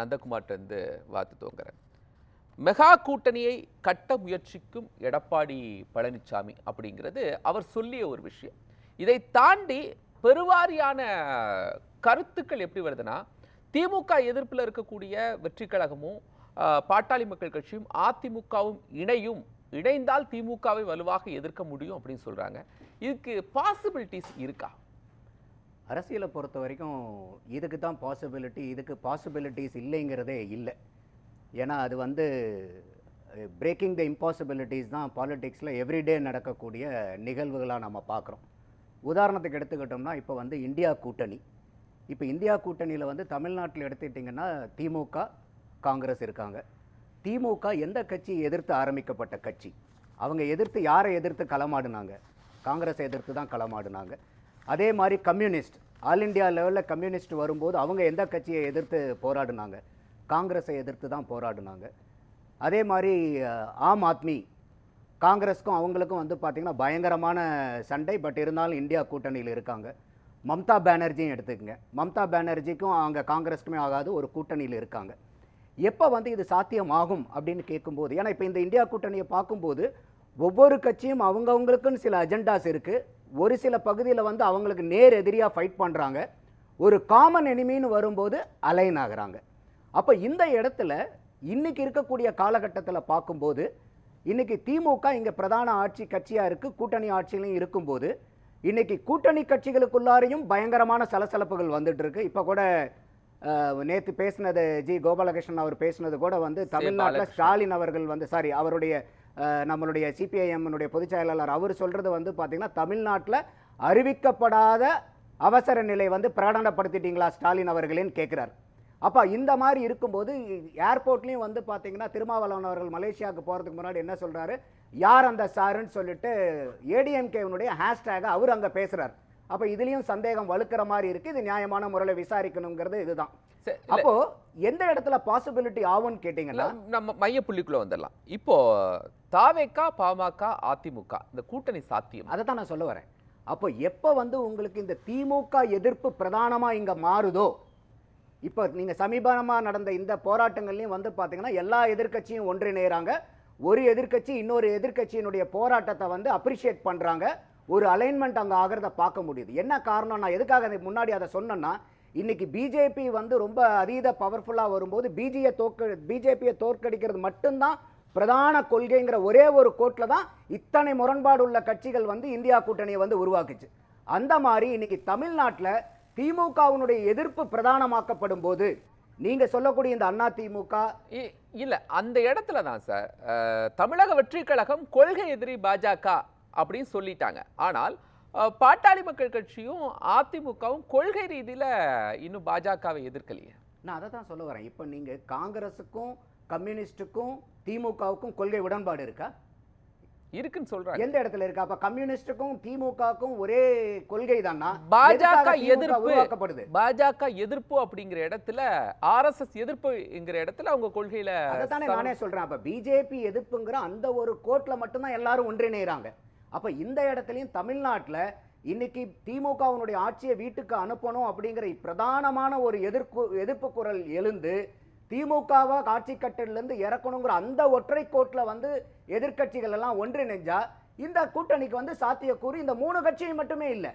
நந்தகுமார்ட்டேருந்து வாத்து தோங்குறேன் மெகா கூட்டணியை கட்ட முயற்சிக்கும் எடப்பாடி பழனிசாமி அப்படிங்கிறது அவர் சொல்லிய ஒரு விஷயம். இதை தாண்டி பெருவாரியான கருத்துக்கள் எப்படி வருதுன்னா திமுக எதிர்ப்பில் இருக்கக்கூடிய வெற்றி கழகமும் பாட்டாளி மக்கள் கட்சியும் அதிமுகவும் இணையும் இணைந்தால் திமுகவை வலுவாக எதிர்க்க முடியும் அப்படின்னு சொல்றாங்க. இதுக்கு பாசிபிலிட்டிஸ் இருக்கா? அரசியலை பொறுத்த வரைக்கும் இதுக்கு தான் பாசிபிலிட்டி இதுக்கு பாசிபிலிட்டிஸ் இல்லைங்கிறதே இல்லை. ஏன்னா அது வந்து பிரேக்கிங் த இம்பாசிபிலிட்டிஸ் தான் பாலிட்டிக்ஸில் எவ்ரிடே நடக்கக்கூடிய நிகழ்வுகளாக நம்ம பார்க்குறோம். உதாரணத்துக்கு எடுத்துக்கிட்டோம்னா இப்போ வந்து இந்தியா கூட்டணி. இப்போ இந்தியா கூட்டணியில் வந்து தமிழ்நாட்டில் எடுத்துக்கிட்டிங்கன்னா திமுக காங்கிரஸ் இருக்காங்க. திமுக எந்த கட்சியை எதிர்த்து ஆரம்பிக்கப்பட்ட கட்சி? அவங்க எதிர்த்து யாரை எதிர்த்து களமாடினாங்க? காங்கிரஸை எதிர்த்து தான் களமாடினாங்க. அதே மாதிரி கம்யூனிஸ்ட் ஆல் இந்தியா லெவலில் கம்யூனிஸ்ட் வரும்போது அவங்க எந்த கட்சியை எதிர்த்து போராடினாங்க? காங்கிரஸை எதிர்த்து தான் போராடினாங்க. அதே மாதிரி ஆம் ஆத்மி காங்கிரஸ்க்கும் அவங்களுக்கும் வந்து பார்த்திங்கன்னா பயங்கரமான சண்டை பட் இருந்தாலும் இந்தியா கூட்டணியில் இருக்காங்க. மம்தா பானர்ஜியும் எடுத்துக்கங்க. மம்தா பானர்ஜிக்கும் அங்கே காங்கிரஸுக்குமே ஆகாது ஒரு கூட்டணியில் இருக்காங்க. எப்போ வந்து இது சாத்தியமாகும் அப்படின்னு கேட்கும்போது ஏன்னா இப்போ இந்த இந்தியா கூட்டணியை பார்க்கும்போது ஒவ்வொரு கட்சியும் அவங்கவுங்களுக்குன்னு சில அஜெண்டாஸ் இருக்குது ஒரு சில பகுதியில் வந்து அவங்களுக்கு நேர் எதிரியாக ஃபைட் பண்ணுறாங்க ஒரு காமன் எனிமின்னு வரும்போது அலைன் ஆகுறாங்க. அப்போ இந்த இடத்துல இன்னைக்கு இருக்கக்கூடிய காலகட்டத்தில் பார்க்கும்போது இன்னைக்கு திமுக இங்கே பிரதான ஆட்சி கட்சியாக இருக்குது கூட்டணி ஆட்சியிலையும் இருக்கும்போது இன்னைக்கு கூட்டணி கட்சிகளுக்குள்ளாரையும் பயங்கரமான சலசலப்புகள் வந்துட்டு இருக்கு. இப்போ கூட நேற்று பேசினது ஜி. கோபாலகிருஷ்ணன் அவர் பேசினது கூட வந்து தமிழ்நாட்டில். ஸ்டாலின் அவர்கள் வந்து சாரி அவருடைய நம்மளுடைய சிபிஐஎம்னுடைய பொதுச் செயலாளர் அவர் சொல்கிறது வந்து பார்த்திங்கன்னா தமிழ்நாட்டில் அறிவிக்கப்படாத அவசர நிலை வந்து பிரகடனப்படுத்திட்டீங்களா ஸ்டாலின் அவர்களேன்னு கேட்குறாரு அப்போ இந்த மாதிரி இருக்கும்போது ஏர்போர்ட்லேயும் வந்து பார்த்தீங்கன்னா திருமாவளவன் அவர்கள் மலேசியாவுக்கு போகிறதுக்கு முன்னாடி என்ன சொல்கிறாரு யார் அந்த சாருன்னு சொல்லிட்டு ஏடிஎம்கேவினுடைய ஹேஷ்டேகை அவர் அங்கே பேசுகிறார் அப்போ இதுலேயும் சந்தேகம் வலுக்கிற மாதிரி இருக்குது இது நியாயமான முறையில் விசாரிக்கணுங்கிறது இதுதான். அப்போ எந்த இடத்துல பாசிபிலிட்டி ஆகும்னு கேட்டிங்கன்னா நம்ம மைய புள்ளிக்குள்ள வந்துடலாம். இப்போ தாவேக்கா பாமக அதிமுக இந்த கூட்டணி சாத்தியம். அதை தான் நான் சொல்ல வரேன். அப்போ எப்போ வந்து உங்களுக்கு இந்த திமுக எதிர்ப்பு பிரதானமாக இங்கே மாறுதோ இப்போ நீங்கள் சமீபமாக நடந்த இந்த போராட்டங்கள்லையும் வந்து பார்த்தீங்கன்னா எல்லா எதிர்க்கட்சியும் ஒன்றிணைகிறாங்க ஒரு எதிர்க்கட்சி இன்னொரு எதிர்க்கட்சியினுடைய போராட்டத்தை வந்து அப்ரிஷியேட் பண்ணுறாங்க ஒரு அலைன்மெண்ட் அங்கே ஆகிறத பார்க்க முடியுது. என்ன காரணம் நான் எதுக்காக அதை முன்னாடி அதை சொன்னேன்னா இன்னைக்கு பிஜேபி வந்து ரொம்ப அதீத பவர்ஃபுல்லாக வரும்போது பிஜியை தோற்க பிஜேபியை தோற்கடிக்கிறது மட்டும்தான் பிரதான கொள்கைங்கிற ஒரே ஒரு கோட்டில் தான் இத்தனை முரண்பாடு உள்ள கட்சிகள் வந்து இந்தியா கூட்டணியை வந்து உருவாக்குச்சு. அந்த மாதிரி இன்னைக்கு தமிழ்நாட்டில் திமுகவினுடைய எதிர்ப்பு பிரதானமாக்கப்படும் போது நீங்க சொல்லக்கூடிய இந்த அண்ணா திமுக இ- இல்ல அந்த இடத்துல தான் சார். தமிழக வெற்றி கழகம் கொள்கை எதிரி பாஜக அப்படின்னு சொல்லிட்டாங்க. ஆனால் பாட்டாளி மக்கள் கட்சியும் அதிமுகவும் கொள்கை ரீதியில இன்னும் பாஜகவை எதிர்க்கலையே. நான் அதை தான் சொல்ல வரேன். இப்போ நீங்க காங்கிரஸுக்கும் கம்யூனிஸ்டுக்கும் திமுகவுக்கும் கொள்கை உடன்பாடு இருக்கா? இருக்குன்னு சொல்றாங்க. எந்த இடத்துல இருக்கா? அப்ப கம்யூனிஸ்டுக்கும் திமுகவுக்கும் ஒரே கொள்கை தானா? பாஜக எதிர்ப்பு பாஜக எதிர்ப்பு அப்படிங்கிற இடத்துல ஆர்எஸ்எஸ் எதிர்ப்புங்கிற இடத்துல அவங்க கொள்கையில அதைத்தானே நானே சொல்றேன். அப்ப பிஜேபி எதிர்ப்புங்கிற அந்த ஒரு கோட்ல மட்டும்தான் எல்லாரும் ஒன்றிணைகிறாங்க அப்போ இந்த இடத்துலையும் தமிழ்நாட்டில் இன்னைக்கு திமுகவினுடைய ஆட்சியை வீட்டுக்கு அனுப்பணும் அப்படிங்கிற பிரதானமான ஒரு எதிர்ப்பு எதிர்ப்பு குரல் எழுந்து திமுகவை ஆட்சி கட்டிலிருந்து இறக்கணுங்கிற அந்த ஒற்றை கோட்டில் வந்து எதிர்கட்சிகள் எல்லாம் ஒன்றிணைஞ்சா இந்த கூட்டணிக்கு வந்து சாத்தியக்கூறு இந்த மூணு கட்சியும் மட்டுமே இல்லை.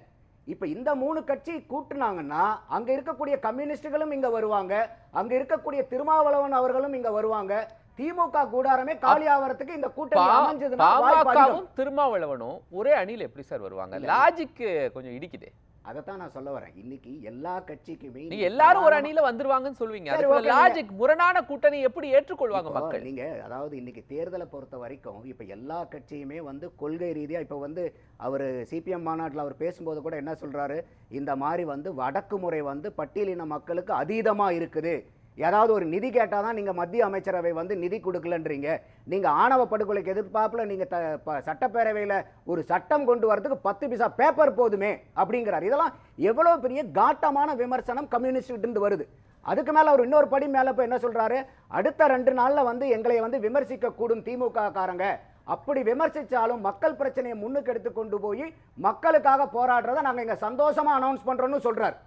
இப்போ இந்த மூணு கட்சி கூட்டுனாங்கன்னா அங்கே இருக்கக்கூடிய கம்யூனிஸ்டுகளும் இங்கே வருவாங்க அங்கே இருக்கக்கூடிய திருமாவளவன் அவர்களும் இங்கே வருவாங்க திமுக கூடாரமே காலி ஆவறதுக்கு இந்த கூட்டணி அதிகம். பாமகவும் திருமாவளவனும் ஒரே அணியில எப்படி சார் வருவாங்க? லாஜிக் கொஞ்சம் இடிக்குதே. அதைத்தான் நான் சொல்ல வரேன். இன்னைக்கு எல்லா கட்சிக்குமே நீங்க எல்லாரும் ஒரு அணியில வந்துருவாங்கன்னு சொல்லுவீங்க. லாஜிக் முரணான கூட்டணி எப்படி ஏற்றுக்கொள்வாங்க மக்கள்? நீங்க அதாவது இன்னைக்கு தேர்தலை பொறுத்த வரைக்கும் இப்ப எல்லா கட்சியுமே வந்து கொள்கை ரீதியா இப்ப வந்து அவர் சிபிஎம் மாநாட்டில் அவர் பேசும்போது கூட என்ன சொல்றாரு? இந்த மாதிரி வந்து வடக்கு முறை வந்து பட்டியலின மக்களுக்கு அதீதமா இருக்குது. ஏதாவது ஒரு நிதி கேட்டால் தான் நீங்கள் மத்திய அமைச்சரவை வந்து நிதி கொடுக்கலன்றீங்க. நீங்கள் ஆணவ படுகொலைக்கு எதிர்பார்ப்பில் நீங்கள் த ப- சட்டப்பேரவையில் ஒரு சட்டம் கொண்டு வரதுக்கு பத்து பைசா பேப்பர் போதுமே அப்படிங்கிறார். இதெல்லாம் எவ்வளோ பெரிய காட்டமான விமர்சனம் கம்யூனிஸ்ட் வருது. அதுக்கு மேலே அவர் இன்னொரு படி மேலே போய் என்ன சொல்கிறாரு அடுத்த ரெண்டு நாளில் வந்து எங்களை வந்து விமர்சிக்கக்கூடும் திமுக காரங்க அப்படி விமர்சித்தாலும் மக்கள் பிரச்சனையை முன்னுக்கு எடுத்து கொண்டு போய் மக்களுக்காக போராடுறத நாங்கள் இங்கே சந்தோஷமாக அனௌன்ஸ் பண்ணுறோன்னு சொல்கிறார்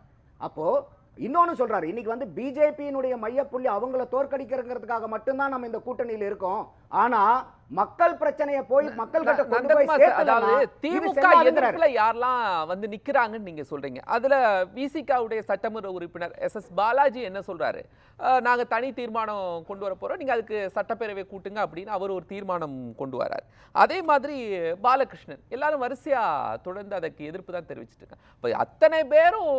அப்போது இன்னொன்னு சொல்றாரு இன்னைக்கு வந்து பிஜேபியினுடைய மையப்புள்ளி அவங்கள தோற்கடிக்கிறதுக்காக மட்டும்தான் நம்ம இந்த கூட்டணியில் இருக்கோம். ஆனா மக்கள் பிரச்சனையை போய் மக்கள் கிட்ட கொண்டு போய் அதாவது திமுக. எதிர்ப்புல யாரெல்லாம் வந்து நிக்கிறாங்கன்னு நீங்க சொல்றீங்க. அதுல விசிகாவுடைய சட்டமன்ற உறுப்பினர் எஸ் எஸ் பாலாஜி என்ன சொல்றாரு? நாங்க தனி தீர்மானம் கொண்டு வர போறோம். நீங்க அதுக்கு சட்டப்பேரவை கூட்டுங்க அப்படின்னு அவர் ஒரு தீர்மானம் கொண்டு வரார். அதே மாதிரி பாலகிருஷ்ணன் எல்லாரும் வரிசையா தொடர்ந்து அதுக்கு எதிர்ப்பு தான் தெரிவிச்சிட்டு இருக்காங்க. இப்ப அத்தனை பேரும்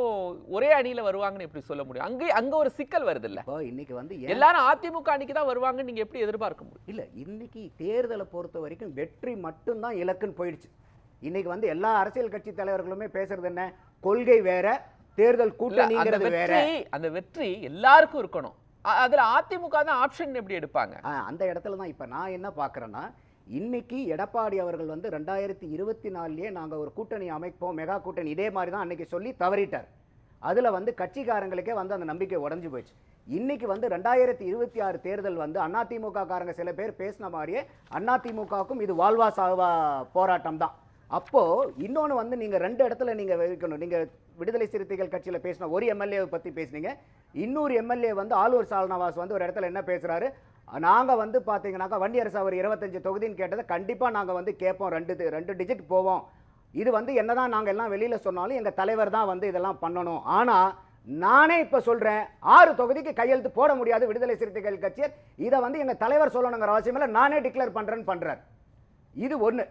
ஒரே அணியில வருவாங்கன்னு எப்படி சொல்ல முடியும்? அங்கே அங்க ஒரு சிக்கல் வருது இல்ல இன்னைக்கு வந்து எல்லாரும் அதிமுக அணிக்கு தான் வருவாங்கன்னு நீங்க எப்படி எதிர்பார்க்க முடியும்? இல்ல இன்னைக்கு தேர்தலை பொறுத்த வரைக்கும் வெற்றி மட்டும்தான் இலக்குன்னு போயிடுச்சு. இன்னைக்கு வந்து எல்லா அரசியல் கட்சி தலைவர்களுமே பேசுறது என்ன? கொள்கை வேற தேர்தல் கூட்டணிங்கிறது வேற. அந்த வெற்றி எல்லாருக்கும் இருக்கணும். அதுல அதிமுக தான் ஆப்ஷன் எப்படி எடுப்பாங்க? அந்த இடத்துல தான் இப்போ நான் என்ன பார்க்குறேன்னா இன்னைக்கு எடப்பாடி அவர்கள் வந்து ரெண்டாயிரத்தி இருபத்தி நாலுலயே நாங்கள் ஒரு கூட்டணி அமைப்போம் மெகா கூட்டணி இதே மாதிரி தான் அன்னைக்கு சொல்லி தவறிட்டார். அதில் வந்து கட்சிக்காரங்களுக்கே வந்து அந்த நம்பிக்கை உடஞ்சு போச்சு இன்னைக்கு வந்து ரெண்டாயிரத்தி இருபத்தி ஆறு தேர்தல் வந்து அதிமுக காரங்க சில பேர் பேசின மாதிரியே அதிமுகவுக்கும் இது வாழ்வா சாவா போராட்டம் தான். அப்போ இன்னொன்று வந்து நீங்க ரெண்டு இடத்துல நீங்க வைக்கணும். நீங்க விடுதலை சிறுத்தைகள் கட்சியில் பேசின ஒரு எம்எல்ஏ பத்தி பேசுனீங்க. இன்னொரு எம்எல்ஏ வந்து ஆலூர் சால்னவாஸ் வந்து ஒரு இடத்துல என்ன பேசுறாரு? நாங்கள் வந்து பாத்தீங்கன்னாக்கா வண்டியரசு அவர் இருபத்தஞ்சு தொகுதின்னு கேட்டதை கண்டிப்பாக நாங்கள் வந்து கேட்போம். ரெண்டு ரெண்டு டிஜிட் போவோம். இது வந்து என்னதான் நாங்கள் எல்லாம் வெளியில் சொன்னாலும் எங்கள் தலைவர் தான் வந்து இதெல்லாம் பண்ணணும். ஆனால் நானே இப்போ சொல்கிறேன் ஆறு தொகுதிக்கு கையெழுத்து போட முடியாது விடுதலை சிறுத்தைகள் கட்சியர். இதை வந்து எங்கள் தலைவர் சொல்லணுங்கிற அவசியம் இல்லை நானே டிக்ளேர் பண்ணுறேன்னு பண்ணுறார் இது ஒன்று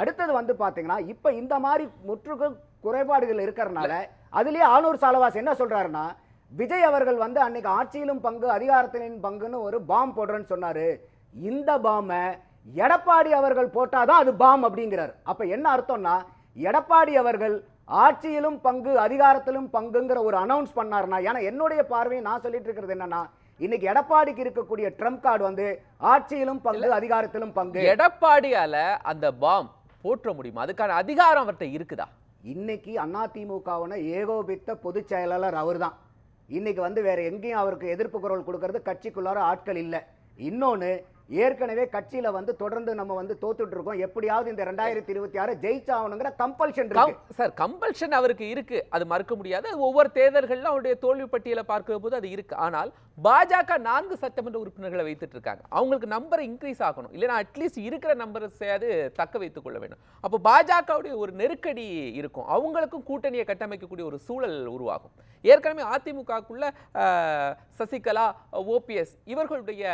அடுத்தது வந்து பார்த்தீங்கன்னா இப்போ இந்த மாதிரி முற்றுக்கு குறைபாடுகள் இருக்கிறனால அதுலேயே ஆனூர் சாலவாஸ் என்ன சொல்கிறாருன்னா விஜய் அவர்கள் வந்து அன்னைக்கு ஆட்சியிலும் பங்கு அதிகாரத்திலும் பங்குன்னு ஒரு பாம் போடுறேன்னு சொன்னார். இந்த பாமை எடப்பாடி அவர்கள் போட்டாதான் அது பாம் அப்படிங்கிறார். அப்போ என்ன அர்த்தம்னா எடப்பாடி அவர்கள் ஆட்சியிலும் பங்கு அதிகாரத்திலும் பங்குங்கிற ஒரு அனௌன்ஸ் பண்ணாருன்னா ஏன்னா என்னுடைய பார்வையை நான் சொல்லிட்டு இருக்கிறது என்னன்னா இன்னைக்கு எடப்பாடிக்கு இருக்கக்கூடிய ட்ரம்ப் கார்டு வந்து ஆட்சியிலும் பங்கு அதிகாரத்திலும் பங்கு. எடப்பாடியால அந்த பாம் போற்ற முடியுமா? அதுக்கான அதிகாரம் அவர்கிட்ட இருக்குதா? இன்னைக்கு அதிமுகவுன ஏகோபித்த பொதுச் செயலாளர் அவர்தான். இன்னைக்கு வந்து வேற எங்கேயும் அவருக்கு எதிர்ப்பு குரல் கொடுக்கறது கட்சிக்குள்ளார ஆட்கள் இல்லை. இன்னொன்னு ஏற்கனவே கட்சியில வந்து தொடர்ந்து நம்ம வந்து தோத்துட்டு இருக்கோம். எப்படியாவது இந்த ரெண்டாயிரத்தி இருபத்தி ஆறு ஜெயிச்சாகணுங்கிற கம்பல்ஷன் சார் கம்பல்ஷன் அவருக்கு இருக்கு. அது மறுக்க முடியாது. ஒவ்வொரு தேர்தல்கள்ல அவருடைய தோல்வி பட்டியலை பார்க்கிற போது அது இருக்கு. ஆனால் பாஜக நான்கு சட்டமன்ற உறுப்பினர்களை வைத்துட்டு இருக்காங்க. அவங்களுக்கு நம்பர் இன்க்ரீஸ் ஆகணும். இல்லைன்னா அட்லீஸ்ட் இருக்கிற நம்பர்ஸையாவது தக்க வைத்துக் கொள்ள வேண்டும். அப்போ பாஜகவுடைய ஒரு நெருக்கடி இருக்கும். அவங்களுக்கும் கூட்டணியை கட்டமைக்கக்கூடிய ஒரு சூழல் உருவாகும். ஏற்கனவே அதிமுகக்குள்ள சசிகலா ஓபிஎஸ் இவர்களுடைய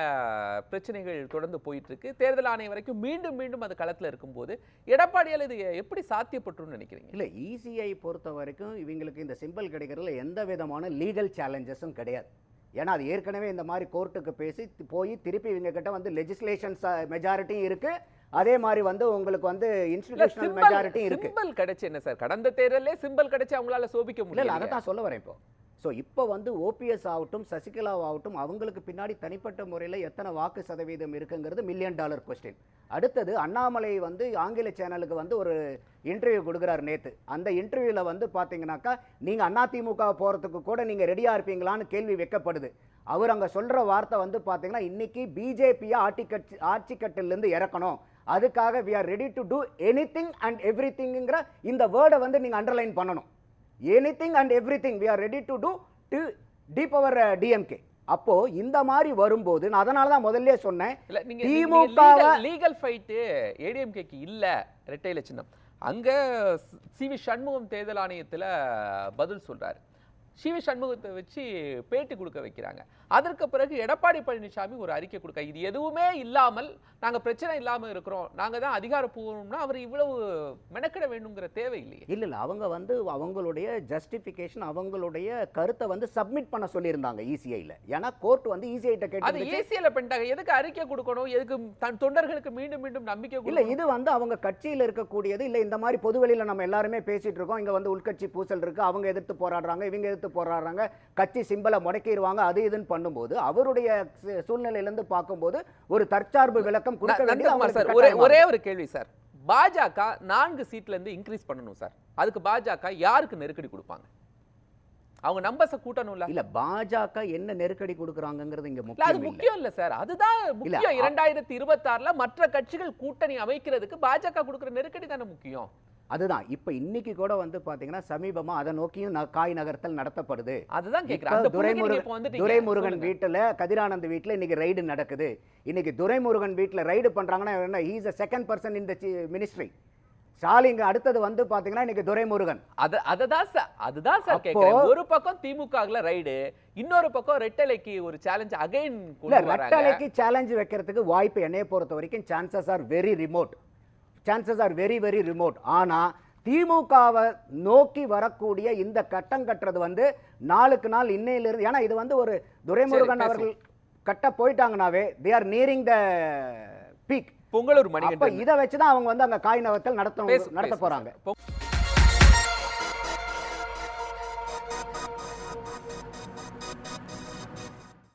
பிரச்சனைகள் தொடர்ந்து போயிட்டு இருக்கு தேர்தல் ஆணையம் வரைக்கும் மீண்டும் மீண்டும் அது களத்துல இருக்கும்போது எடப்பாடியால் இது எப்படி சாத்தியப்பட்டுன்னு நினைக்கிறீங்க? இல்ல இசிஐ பொறுத்த வரைக்கும் இவங்களுக்கு இந்த சிம்பிள் கிடைக்கிறதுல எந்த விதமான லீகல் சேலஞ்சஸும் கிடையாது. ஏன்னா அது ஏற்கனவே இந்த மாதிரி கோர்ட்டுக்கு பேசி போய் திருப்பி இவங்க கிட்ட வந்து லெஜிஸ்லேஷன்ஸ் மெஜாரிட்டியும் இருக்கு. அதே மாதிரி வந்து உங்களுக்கு வந்து இன்ஸ்டிடியூஷனல் மெஜாரிட்டியும் இருக்கு. சிம்பிள் கிடைச்சு என்ன சார்? கடந்த தேர்தலே சிம்பிள் கிடைச்சு அவங்களால சோபிக்க இல்ல அதை முடியல தான் சொல்ல வரேன் இப்போ. ஸோ இப்போ வந்து ஓபிஎஸ் ஆகட்டும் சசிகலா ஆகட்டும் அவங்களுக்கு பின்னாடி தனிப்பட்ட முறையில் எத்தனை வாக்கு சதவீதம் இருக்குங்கிறது மில்லியன் டாலர் கொஸ்டின் அடுத்தது அண்ணாமலை வந்து ஆங்கில சேனலுக்கு வந்து ஒரு இன்டர்வியூ கொடுக்குறாரு நேற்று அந்த இன்டர்வியூவில் வந்து பார்த்தீங்கன்னாக்கா நீங்கள் அதிமுக போகிறதுக்கு கூட நீங்கள் ரெடியாக இருப்பீங்களான்னு கேள்வி வைக்கப்படுது. அவர் அங்கே சொல்கிற வார்த்தை வந்து பார்த்தீங்கன்னா இன்றைக்கி பிஜேபியை ஆட்சி கட்சி ஆட்சி கட்டிலேருந்து இறக்கணும். அதுக்காக we are ready to do anything and every இந்த வேர்டை வந்து நீங்கள் அண்டர்லைன் பண்ணணும். Anything and everything we are ready to do to defeat our DMK அப்போ இந்த மாதிரி வரும்போது நான் அதனால தான் முதல்ல சொன்னேன் திமுகவை லீகல் ஃபைட்டு ஏடிஎம்கேக்கு இல்ல ரெட்டையில சின்னம். அங்க சி வி சண்முகம் தேர்தல் ஆணையத்துல பதில் சொல்றாரு. சி வி சண்முகத்தை வச்சு பேட்டி கொடுக்க வைக்கிறாங்க. அதற்கு பிறகு எடப்பாடி பழனிசாமி ஒரு அறிக்கை கொடுக்க இது எதுவுமே இல்லாமல் நாங்க பிரச்சனை இல்லாம இருக்கிறோம் நாங்க தான் அதிகாரப்பூர்வம்னா அவர் இவ்வளவு மெனக்கிட வேண்டுங்கிற தேவை இல்லையே. இல்ல இல்ல அவங்க வந்து அவங்களுடைய ஜஸ்டிஃபிகேஷன் அவங்களுடைய கருத்தை வந்து சப்மிட் பண்ண சொல்லியிருந்தாங்க இசிஐல ஏன்னா கோர்ட் வந்து இசிஐட்ட அது கேட்டு ஏசியில பண்ணிட்டாங்க. எதுக்கு அறிக்கை கொடுக்கணும்? எதுக்கு தன் தொண்டர்களுக்கு மீண்டும் மீண்டும் நம்பிக்கை இல்ல இது வந்து அவங்க கட்சியில இருக்கக்கூடியது இல்ல இந்த மாதிரி பொதுவெளியில நம்ம எல்லாருமே பேசிட்டு இருக்கோம். இங்க வந்து உள்கட்சி பூசல் இருக்கு. அவங்க எதிர்த்து போராடுறாங்க இவங்க எதிர்த்து போராடுறாங்க. கட்சி சிம்பலை முடக்கிடுவாங்க அது இதுன்னு பண்ணும்போது அவருடைய சூழ்நிலையிலிருந்து பார்க்கும்போது ஒரு தற்சார்பு விளக்கம் கொடுக்க ஒரே ஒரே ஒரு கேள்வி சார். பாஜக நான்கு சீட்ல இருந்து இன்க்ரீஸ் பண்ணணும் சார். அதுக்கு பாஜக யாருக்கு நெருக்கடி கொடுப்பாங்க? அவங்க நம்பர்ஸ கூட்டணும்ல. இல்ல பாஜக என்ன நெருக்கடி கொடுக்குறாங்கிறது இங்க இல்ல அது முக்கியம் இல்ல. முக்கியம் இல்ல சார். அதுதான் முக்கியம். இரண்டாயிரத்தி இருபத்தி ஆறுல மற்ற கட்சிகள் கூட்டணி அமைக்கிறதுக்கு பாஜக கொடுக்கிற நெருக்கடி தானே முக்கியம். அதுதான். இப்போ இன்னைக்கு கூட வந்து பாத்தீங்கன்னா சமீபமா அதை நோக்கியும் காய் நகர்த்தல் நடத்தப்படுது. அதுதான் நீங்க துரைமுருகன். துரைமுருகன். வீட்டுல கதிரானந்த் வீட்டுல இன்னைக்கு ரைடு நடக்குது. இன்னைக்கு துரைமுருகன் வீட்டுல ரைடு பண்றாங்கன்னா என்ன ஹீஸ் அ செகண்ட் பர்சன் இந்த மினிஸ்ட்ரி ஸ்டாலின் அடுத்தது வந்து பாத்தீங்கன்னா இன்னைக்கு துரைமுருகன். அத அததான் சார் அதுதான் சார் கேக்குறேன். ஒரு பக்கம் திமுகல ரைடு இன்னொரு பக்கம் ரெட்டலைக்கு ஒரு சேலஞ்ச் அகைன் ரெட்டலைக்கு சேலஞ்ச் வைக்கிறதுக்கு வாய்ப்பு என்னைய பொறுத்த வரைக்கும் chances are very remote chances are very very remote ஆனா திமுகவை நோக்கி வரக்கூடிய இந்த கட்டம் கட்டுறது வந்து நாளுக்கு நாள் இன்னையிலிருந்து ஏன்னா இது வந்து ஒரு துரைமுருகன் அவர்கள் கட்ட போயிட்டாங்கனாவே they are nearing the peak Pongalur Manikandan. இதை வச்சு தான் அவங்க வந்து அங்க காய் நகர்த்தல் நடத்த நடத்த பேசுங்க போறாங்க. சார். பொ-